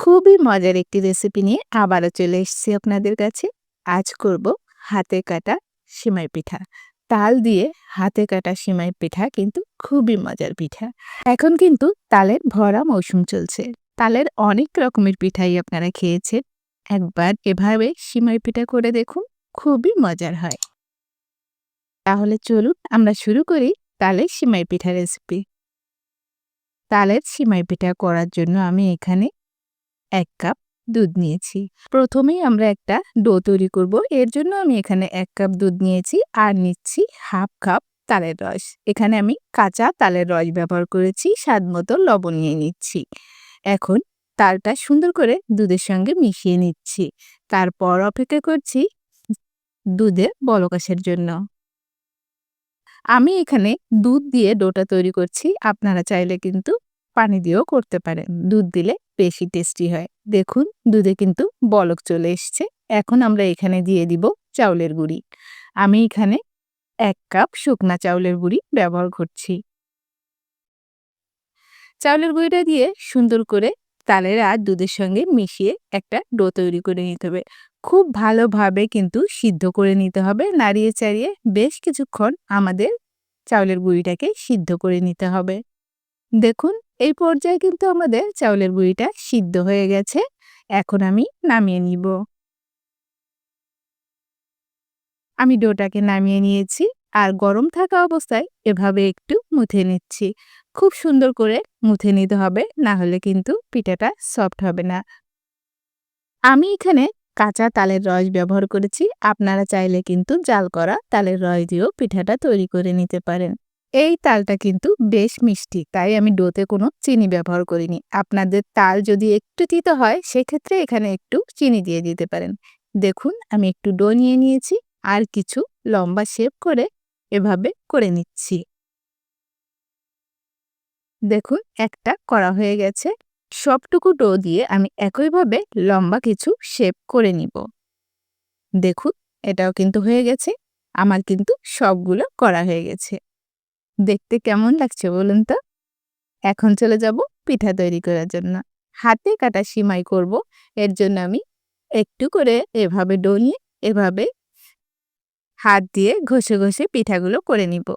খুবই মজার একটি রেসিপি নিয়ে আবারও চলে এসেছি আপনাদের কাছে। আজ করব হাতে কাটা সিমাই পিঠা। তাল দিয়ে হাতে কাটা সিমাই পিঠা কিন্তু খুবই মজার পিঠা। এখন কিন্তু তালের ভরা মৌসুম চলছে। তালের অনেক রকমের পিঠাই আপনারা খেয়েছেন। একবার এভাবে সিমাই পিঠা করে দেখুন, খুবই মজার হয়। তাহলে চলুন আমরা শুরু করি তালের সিমাই পিঠা রেসিপি তালের সিমাই পিঠা করার জন্য আমি এখানে এক কাপ দুধ নিয়েছি। প্রথমেই আমরা একটা ডো তৈরি করব। এর জন্য আমি এখানে এক কাপ দুধ নিয়েছি আর নিচ্ছি হাফ কাপ তালের রস। এখানে আমি কাঁচা তালের রস ব্যবহার করেছি, স্বাদ মতো লবণ নিয়ে নিচ্ছি। এখন তালটা সুন্দর করে দুধের সঙ্গে মিশিয়ে নিচ্ছি। তারপর অপেক্ষা করছি দুধে বলকাশের জন্য। আমি এখানে দুধ দিয়ে ডোটা তৈরি করছি। আপনারা চাইলে কিন্তু পানি দিয়েও করতে পারেন। দুধ দিলে বেশি টেস্টি হয়। দেখুন, দুধে কিন্তু বলক চলে এসছে। এখন আমরা এখানে দিয়ে দিব চাউলের গুঁড়ি। আমি এখানে এক কাপ শুকনা চাউলের গুঁড়ি ব্যবহার করছি। চাউলের গুঁড়িটা দিয়ে সুন্দর করে তালের আর দুধের সঙ্গে মিশিয়ে একটা ডো তৈরি করে নিতে হবে। খুব ভালোভাবে কিন্তু সিদ্ধ করে নিতে হবে। নাড়িয়ে চাড়িয়ে বেশ কিছুক্ষণ আমাদের চাউলের গুঁড়িটাকে সিদ্ধ করে নিতে হবে। দেখুন, এই পর্যায়ে কিন্তু আমাদের চাউলের গুঁড়িটা সিদ্ধ হয়ে গেছে। এখন আমি নামিয়ে নিব। আমি ডোটাকে নামিয়ে নিয়েছি আর গরম থাকা অবস্থায় এভাবে একটু মুথে নিচ্ছি। খুব সুন্দর করে মুথে নিতে হবে, না হলে কিন্তু পিঠাটা সফট হবে না। আমি এখানে কাঁচা তালের রস ব্যবহার করেছি। আপনারা চাইলে কিন্তু জাল করা তালের রস দিয়েও পিঠাটা তৈরি করে নিতে পারেন। এই তালটা কিন্তু বেশ মিষ্টি, তাই আমি ডোতে কোনো চিনি ব্যবহার করিনি। আপনাদের তাল যদি একটু তিতো হয়, সেক্ষেত্রে এখানে একটু চিনি দিয়ে দিতে পারেন। দেখুন, আমি একটু ডো নিয়ে নিয়েছি, আর কিছু লম্বা শেপ করে এভাবে করে নিচ্ছি। দেখুন, একটা করা হয়ে গেছে। সবটুকু ডো দিয়ে আমি একইভাবে লম্বা কিছু শেপ করে নিব। দেখুন, এটাও কিন্তু হয়ে গেছে। আমার কিন্তু সবগুলো করা হয়ে গেছে। দেখতে কেমন লাগছে বলুন তো? এখন চলে যাব পিঠা তৈরি করার জন্য। হাতে কাটা সিমাই করব, এর জন্য আমি একটু করে এভাবে ডলিয়ে এভাবে হাত দিয়ে ঘষে ঘষে পিঠাগুলো করে নিব।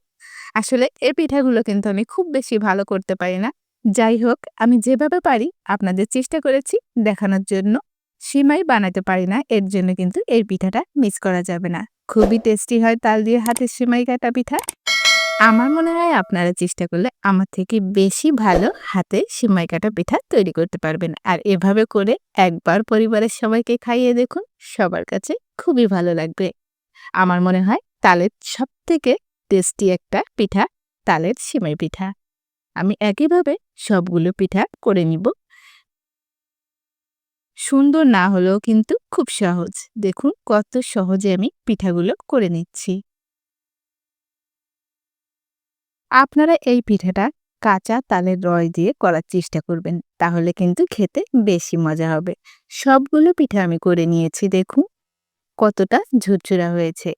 আসলে এই পিঠাগুলো কিন্তু আমি খুব বেশি ভালো করতে পারি না। যাই হোক, আমি যেভাবে পারি আপনাদের চেষ্টা করেছি দেখানোর জন্য। সিমাই বানাতে পারি না, এর জন্য কিন্তু এই পিঠাটা মিস করা যাবে না। খুবই টেস্টি হয় তাল দিয়ে হাতের সিমাই কাটা পিঠা। আমার মনে হয় আপনারা চেষ্টা করলে আমার থেকে বেশি ভালো হাতে সিমাই কাটা পিঠা তৈরি করতে পারবেন। আর এভাবে করে একবার পরিবারের সবাইকে খাইয়ে দেখুন, সবার কাছে খুবই ভালো লাগবে। আমার মনে হয় তালের সব থেকে টেস্টি একটা পিঠা তালের সিমাই পিঠা। আমি একইভাবে সবগুলো পিঠা করে নিব। সুন্দর না হলেও কিন্তু খুব সহজ। দেখুন কত সহজে আমি পিঠাগুলো করে নিচ্ছি। আপনারা এই পিঠাটা কাঁচা তালের রস দিয়ে করার চেষ্টা করবেন, তাহলে কিন্তু খেতে বেশি মজা হবে। সবগুলো পিঠা আমি করে নিয়েছি, দেখুন। কতটা ঝুরঝুরা হয়েছে।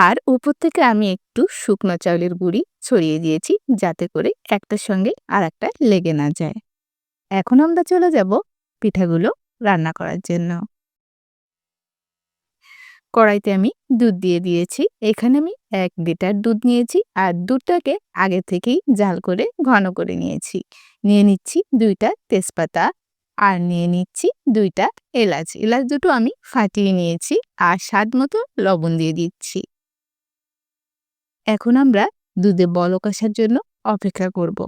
আর উপর থেকে আমি একটু শুকনো চাউলের গুঁড়ি ছড়িয়ে দিয়েছি, যাতে করে একটার সঙ্গে আর একটা লেগে না যায়। এখন আমরা চলে যাব পিঠাগুলো রান্না করার জন্য। কড়াইতে আমি দুধ দিয়ে দিয়েছি। এখানে আমি এক লিটার দুধ নিয়েছি আর দুধটাকে আগে থেকেই জাল করে ঘন করে নিয়েছি। নিয়ে নিচ্ছি দুইটা তেজপাতা আর নিয়ে নিচ্ছি দুইটা এলাচ। এলাচ দুটো আমি ফাটিয়ে নিয়েছি আর স্বাদ মতো লবণ দিয়ে দিচ্ছি। এখন আমরা দুধে বলক আসার জন্য অপেক্ষা করব।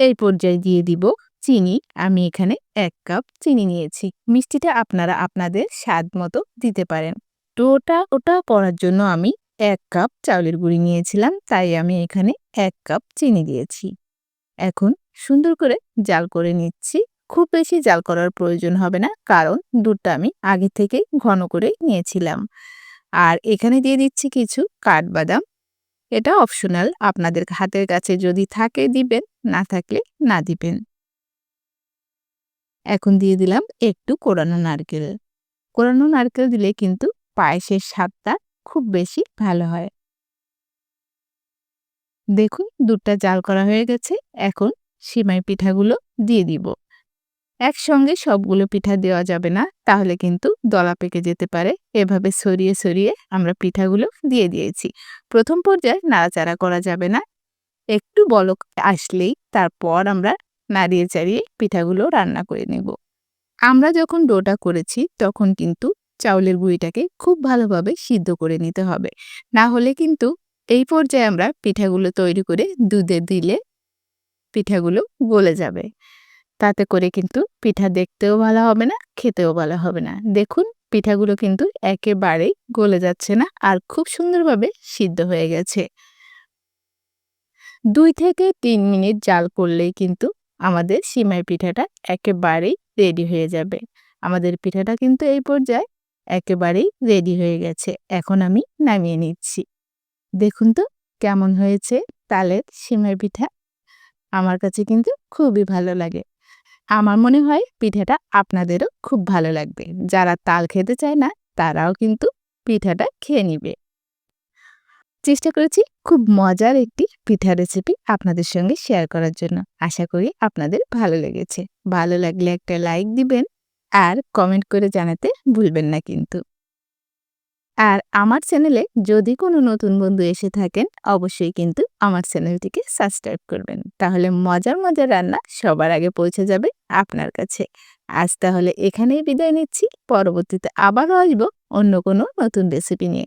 এই পর্যায়ে দিয়ে দিব চিনি আমি এখানে এক কাপ চিনি নিয়েছি। মিষ্টিটা আপনারা আপনাদের স্বাদ মতো দিতে পারেন। তো ওটা ওটা করার জন্য আমি এক কাপ চাউলের গুঁড়ি নিয়েছিলাম, তাই আমি এখানে এক কাপ চিনি দিয়েছি। এখন সুন্দর করে জাল করে নিচ্ছি। খুব বেশি জাল করার প্রয়োজন হবে না, কারণ দুধটা আমি আগে থেকে ঘন করে নিয়েছিলাম। আর এখানে দিয়ে দিচ্ছি কিছু কাঠবাদাম। এটা অপশনাল, আপনাদের হাতের কাছে যদি থাকে দিবেন, না থাকলে না দিবেন। এখন দিয়ে দিলাম একটু কোরানো নারকেল। কোরানো নারকেল দিলে কিন্তু পায়েসের স্বাদটা খুব বেশি ভালো হয়। দেখুন দুধটা জাল করা হয়ে গেছে, এখন সিমাই পিঠাগুলো দিয়ে দিব। একসঙ্গে সবগুলো পিঠা দেওয়া যাবে না, তাহলে কিন্তু দলা পেকে যেতে পারে। এভাবে সরিয়ে সরিয়ে আমরা পিঠাগুলো দিয়ে দিয়েছি। প্রথম পর্যায়ে নাড়াচাড়া করা যাবে না। একটু বলক আসলেই তারপর আমরা নাড়িয়ে চাড়িয়ে পিঠাগুলো রান্না করে নেব। আমরা যখন ডোটা করেছি, তখন কিন্তু চাউলের গুঁড়িটাকে খুব ভালোভাবে সিদ্ধ করে নিতে হবে। না হলে কিন্তু এই পর্যায়ে আমরা পিঠাগুলো তৈরি করে দুধে দিলে পিঠাগুলো গলে যাবে। তাতে করে কিন্তু পিঠা দেখতেও ভালো হবে না, খেতেও ভালো হবে না। দেখুন, পিঠাগুলো কিন্তু একেবারেই গলে যাচ্ছে না আর খুব সুন্দরভাবে সিদ্ধ হয়ে গেছে। দুই থেকে তিন মিনিট জাল করলেই কিন্তু আমাদের সিমাই পিঠাটা একেবারেই রেডি হয়ে যাবে। আমাদের পিঠাটা কিন্তু এই পর্যায়ে একেবারেই রেডি হয়ে গেছে। এখন আমি নামিয়ে নিচ্ছি। দেখুন তো কেমন হয়েছে তালের সিমাই পিঠা। আমার কাছে কিন্তু খুবই ভালো লাগে। আমার মনে হয় পিঠাটা আপনাদেরও খুব ভালো লাগবে। যারা তাল খেতে চায় না, তারাও কিন্তু পিঠাটা খেয়ে নিবে। চেষ্টা করেছি খুব মজার একটি পিঠা রেসিপি আপনাদের সঙ্গে শেয়ার করার জন্য। আশা করি আপনাদের ভালো লেগেছে। ভালো লাগলে একটা লাইক দিবেন আর কমেন্ট করে জানাতে ভুলবেন না কিন্তু। আর আমার চ্যানেলে যদি কোনো নতুন বন্ধু এসে থাকেন, অবশ্যই কিন্তু আমার চ্যানেলটিকে সাবস্ক্রাইব করবেন। তাহলে মজার মজার রান্না সবার আগে পৌঁছে যাবে আপনার কাছে। আজ তাহলে এখানেই বিদায় নিচ্ছি। পরবর্তীতে আবারও আসব অন্য কোনো নতুন রেসিপি নিয়ে।